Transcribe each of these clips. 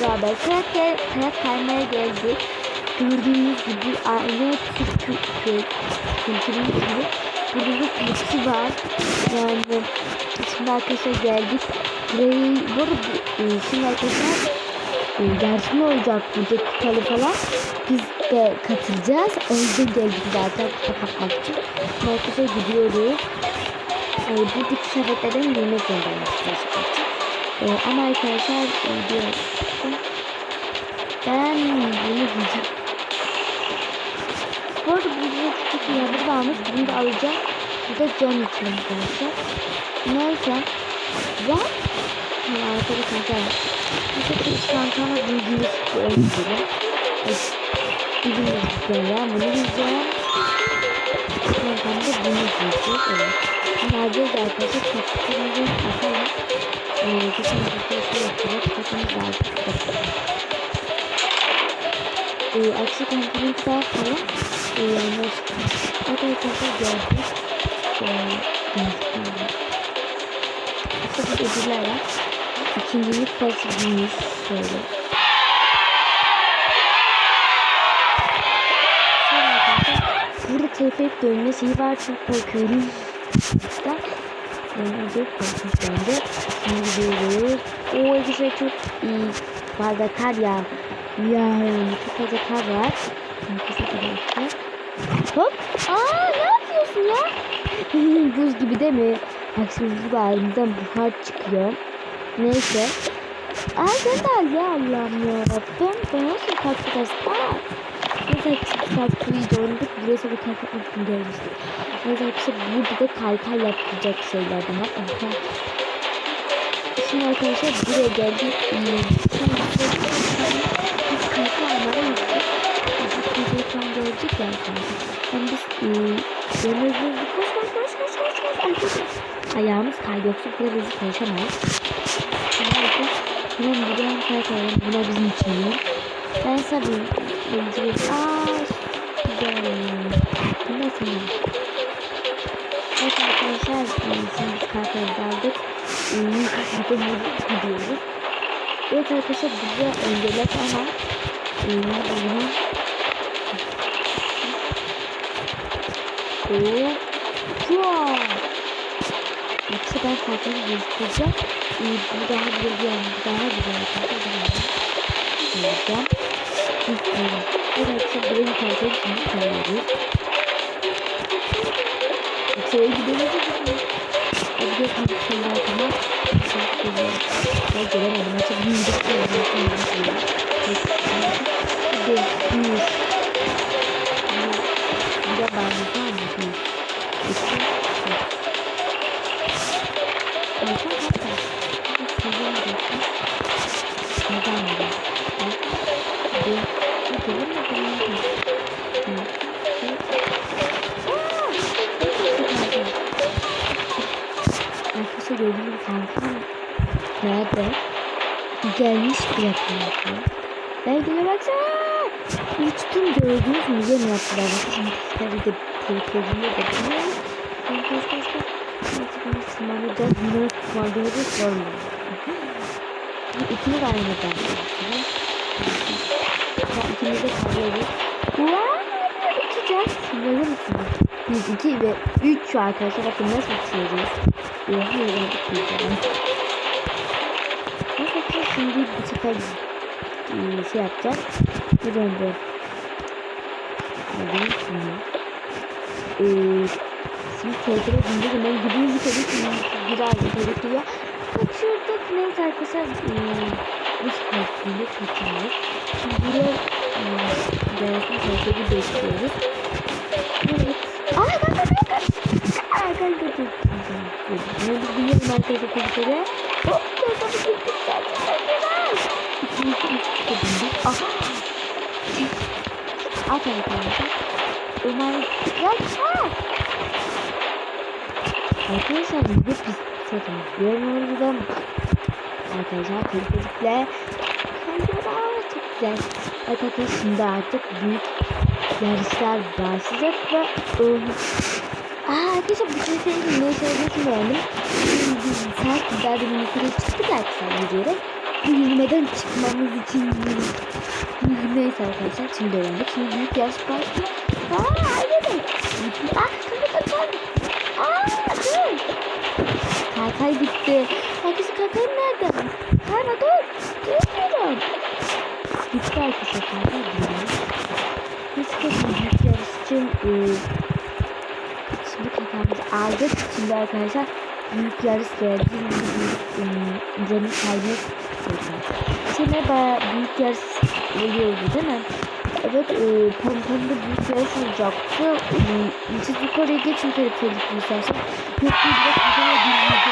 beraber kayak, gel- kayak kaymaya geldik. Gördüğünüz gibi aynı Türk kü- kültürümüz gibi burada bir tepsi var. Yani şimdi arkadaşlar geldik. Burayı bu arada e, şimdi arkadaşlar e, yarışma olacak burada kupalı falan. Biz de katılacağız. O yüzden geldik zaten kapatmak için. Arkadaşlar gidiyoruz. E, buradaki şebeklerden yemek göndermek istiyoruz. E, ama arkadaşlar e, diyor, ben bunu diyeceğim. Bu arada burada çok iyi haber varmış. Bunu da alacağım. Bu da can için arkadaşlar. Neyse. Ya. Yani arkadaşlar. Bu da üç kankana bunu giyip öldürelim. Bizim de güzel Bunu diyeceğim. Da bunu diyecek. Evet. Şimdi alacağız arkadaşlar. Kapılarımızın asalım. Ee, geçen arkadaşlar yapıyoruz. Kapımız aldık. Ee, aksi komponent daha falan. Yani arkadaşlar gördük. Ee, işte bu ödüller var. İkincilik pasifimiz şöyle. Dönme şeyi var çok korkuyoruz. İşte yani çok korkunç bence. Şimdi gidiyoruz. O arkadaşlar çok iyi. Fazla kar ya. Ya çok fazla kar var. Hop. Aa ne yapıyorsun ya? Buz gibi değil mi? Haksızlık var elimizden buhar çıkıyor. Neyse. Aa sen de al ya Allah'ım yarabbim. Ben nasıl kalk edersin? Aa. Neyse arkadaşlar kalkıyı döndük. Buraya kalk etmek için gelmiştik. Neyse arkadaşlar burada da kaykay yapacak şeylerden var. Aha. Şimdi arkadaşlar buraya geldik. Ee, Şimdi biz kaykay almaya gittik. Şu an görecek ya arkadaşlar. Hem biz e, böyle hızlı koş koş koş koş koş koş arkadaşlar. Ayağımız kaydı yoksa bu kadar hızlı koşamayız. Şimdi arkadaşlar hemen buradan kaykayalım. Buna bizim için iyi. Ben sabayım. Bencil. Aaa güzel. Senin? Evet arkadaşlar şimdi kaykayı aldık. Bir de gidiyoruz. Evet arkadaşlar bize engellet ama e, nerede bunu? Oo. Wow. Yoksa ben farklı göstereceğim. Ee, bu daha bir yani daha güzel arkadaşlar. Söyleyeceğim. İlk bölüm. Evet arkadaşlar burayı farklı şimdi koyuyoruz. Yoksa öyle gidelim. Hadi gel kanka şeyler tamam. Çok güzel. Ben göremedim. Açık bir müzik koyuyorum. Bir de Gibi kankam nerede? Gelmiş bırakıyor. Belgine baksana. Hiç tüm gördüğünüz mü? Yem yaptılar. Şimdi de telefonunu da. Ben kaç kaç kaç. Nasıl bunu tırmanacağız? Bunları tırmandığını da sormuyorum. İkimiz aynı ben. Ya ikimiz de kalıyoruz. 2 ve 3 arkadaşlar bakın nasıl tutuyoruz. Yolda yolda tutmayacağım. Neyse şimdi bu sefer ee, şey yapacağız. Bir döndü. Hadi şimdi. Ee, şimdi tehlikeli ben gidiyor bir tabii ki girer bir tabii ki ya. Kaçırdık neyse arkadaşlar. Ee, bu sefer bunda kaçırdık. Şimdi buraya e, gelsin tehlikeli bekliyoruz. Buraya ne biliyorum arkadaşlar tehlikeli. Hop bu gittik bindik. Aha. At arkadaşlar. Ya çak. Arkadaşlar bir pis satıyoruz. Görmüyoruz da Arkadaşlar telefonla Aa, çok güzel. Arkadaşlar şimdi artık büyük yarışlar başlayacak ve um, Aa, arkadaşlar bu sevdim. Ne söylediğini biz saat güzel bir yukarı çıktık arkadaşlar yürüyerek. Bu yürümeden çıkmamız için Neyse arkadaşlar şimdi öğrendik. Şimdi büyük yarış başlıyor. Aa evet. Ah kaka kaka. Aa dur. Kaykay gitti. Herkesi kaykay nerede? Kayma dur. Görmüyorum. Gitti arkadaşlar kaykay gidiyor. Biz kesin büyük yarış için e, kaykayımızı aldık. Şimdi arkadaşlar büyük yarış geldi. E, canı kaybet. Şimdi bayağı büyük yarış geliyordu değil mi? Evet, e, Pompom'da büyük yarış olacaktı. E, siz yukarıya geçin teleferikli istersen. Yok bir bilmedi.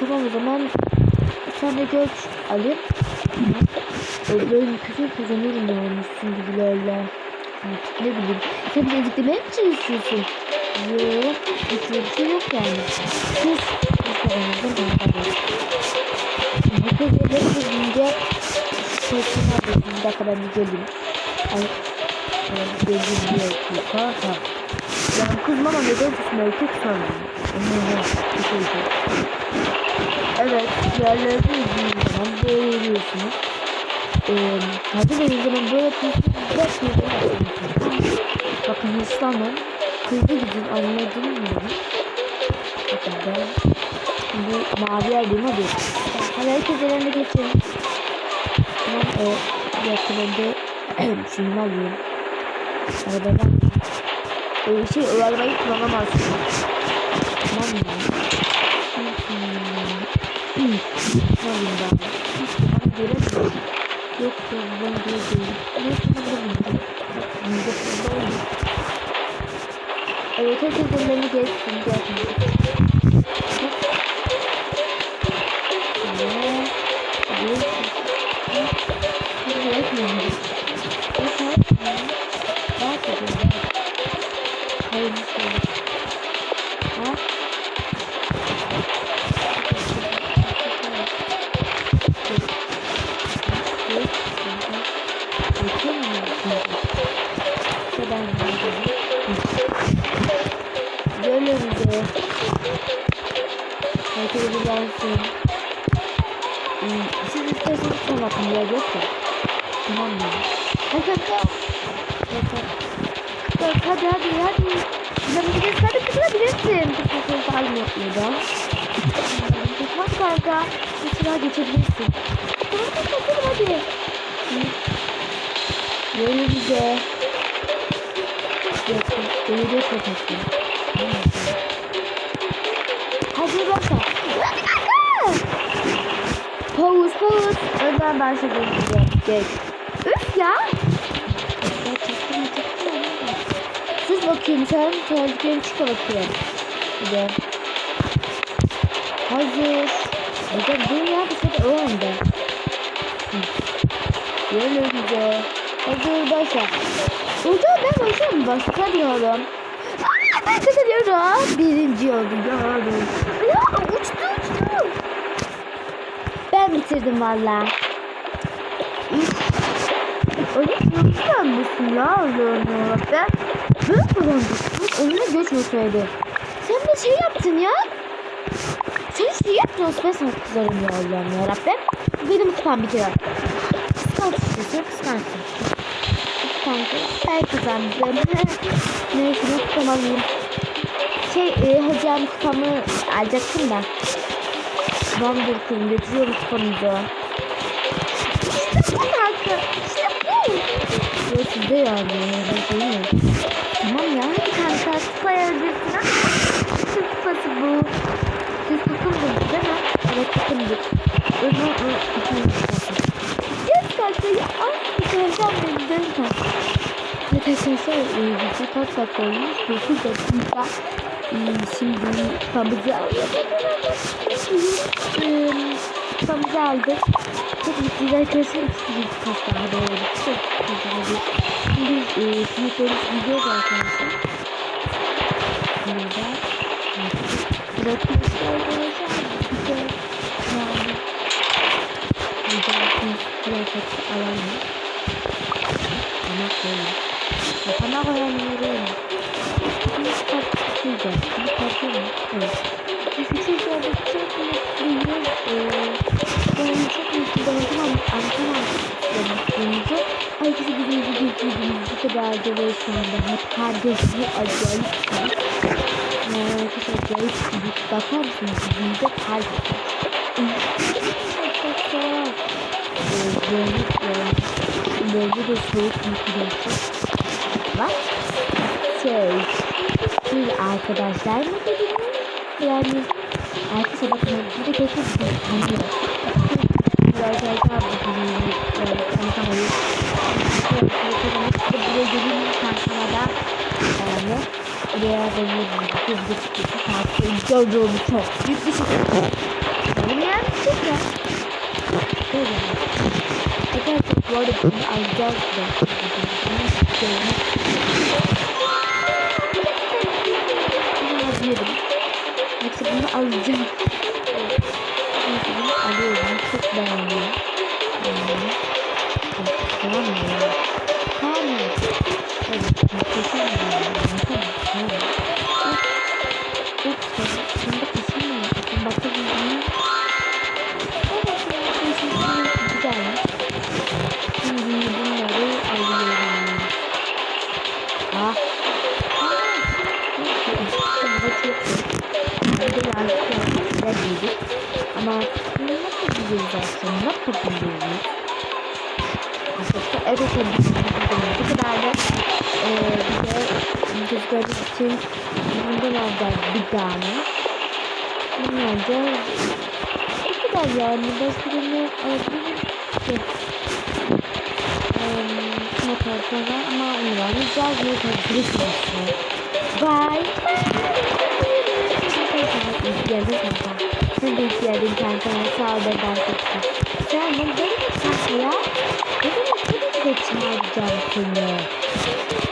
Tamam o zaman sen de göç alayım. E, böyle kötü kazanırım yani üstün gibilerle. Artık ne bileyim. Sen bir eziklemeye mi çalışıyorsun? Yok, hiç öyle bir şey yok yani. Biz kazanırız değil mi? Bu kız öyle kızınca Sesini alayım. Bir dakika ben bir geleyim. Ay. Gözüm diyor. Kanka. Yani kızma ama neden susmayı çok. Bir yok. Evet. Diğerleri de izlediğim zaman böyle yürüyorsunuz. Ee, hadi de zaman böyle yapıyorsunuz. Bakın hırslanın. Hızlı gidin anladınız mı? Bakın ben bu mavi yer değil mi? Hadi. Hadi herkes ellerine geçin. Ben o yakınında şunu alayım. Arabadan öyle şey o arabayı kullanamazsın. Tamam mı? Ne alayım ben? Ben göremiyorum. Yok ben göremiyorum. Ne kullanabilirim? Bunda fazla olmuyor. Evet herkes ellerini geçsin. Gelsin. Gölümde gelsin Siz isterseniz son bakın ya yok ya. Tamam mı? Hadi hadi. Hadi hadi hadi. Hadi Kızabilirsin. Hadi kızabilirsin Kızabilirsin almıyor burada. Bak kanka. Sıra geçebilirsin. Tamam hadi hadi Gölümde Yok Gölümde çok Önden başladım size. Geç. Üf ya. Sus bakayım sen tuvaletlerini çıka bakayım. Bir de. Hazır. Hocam dur ya bu sefer o önde. Yönünce. Hazır başla. Hocam ben başa mı başla diyorum. Aa, ben kazanıyorum. Birinci oldum. Ya uçtu uçtu. Ben bitirdim valla. Öyle nasıl sanmışsın ya Allah'ım ben. Ben kazandım. Önüne geçmeseydi. Sen de şey yaptın ya. Sen şey yaptın. Ben sana kızarım ya Allah'ım yarabbim. Benim kupam bitiyor. Kıskanç işte. Sen kıskançsın. Kıskançsın. Ben kazandım. Neyse ne kupam alayım. Şey e, hocam kupamı alacaktım da. Tamamdır kızım getiriyorum kupamızı. İşte bu kanka. İşte. Ya sizde yani. Ben şey mi? Tamam ya kanka kupayı öldürsün ha. Türk kupası bu. Siz takımdınız değil mi? Evet takımdık. Öbür takımdık. Yes kanka ya. Ay güzelden benim değil mi? Evet arkadaşlar e, video kaç dakika olmuş? 9 dakika. E, şimdi kupamızı kupamızı aldık. Çok mutluyuz arkadaşlar. İkinci kaç daha doğru. Çok mutluyuz. E, sınıflarımız gidiyoruz arkadaşlar. Burada. Bırakıyoruz arkadaşlar. Bir de yani. Burada kıyafet alalım. Ama koyalım. Kafana koyalım. Bunu çıkartacağız. Bunu çıkartacağız. Evet. Biz için gördük. Çok mutluyuz. Kadardı ve hep kardeşliği acayip bir ee, Arkadaşlar acayip bir bakar mısınız yüzümüze kardeşlik. Böyle böyle de soğuk bir Bak şey bir arkadaşlar mı dediniz? Yani arkadaşlar bakın burada kesin bir tavsiye ediyorum çok büyük bir şey. Benim yani çok ya. Böyle. Arkadaşlar bu arada bunu alacağız da. Bunu görmek bunu alıyorum. Yoksa bunu alacağım. Neyse bunu alıyorum. Çok beğendim. Yani. Tamam mı? Tamam mı? Evet. Ne yapabiliriz aslında? Yapabiliriz? Aslında evet bu kadar da eee bize çocuklar için bundan alacağız bir tane. Alacağız. Bu kadar yani. Başka birini alabiliriz ki. Motor var ama onu alacağız. Ne yapabiliriz? Bye. İhtiyacın kanka. Sen de ihtiyacın kanka. Sağ ol ben kanka. Sen bunu benim kanka ya. Ne demek ne demek çağıracağım seni.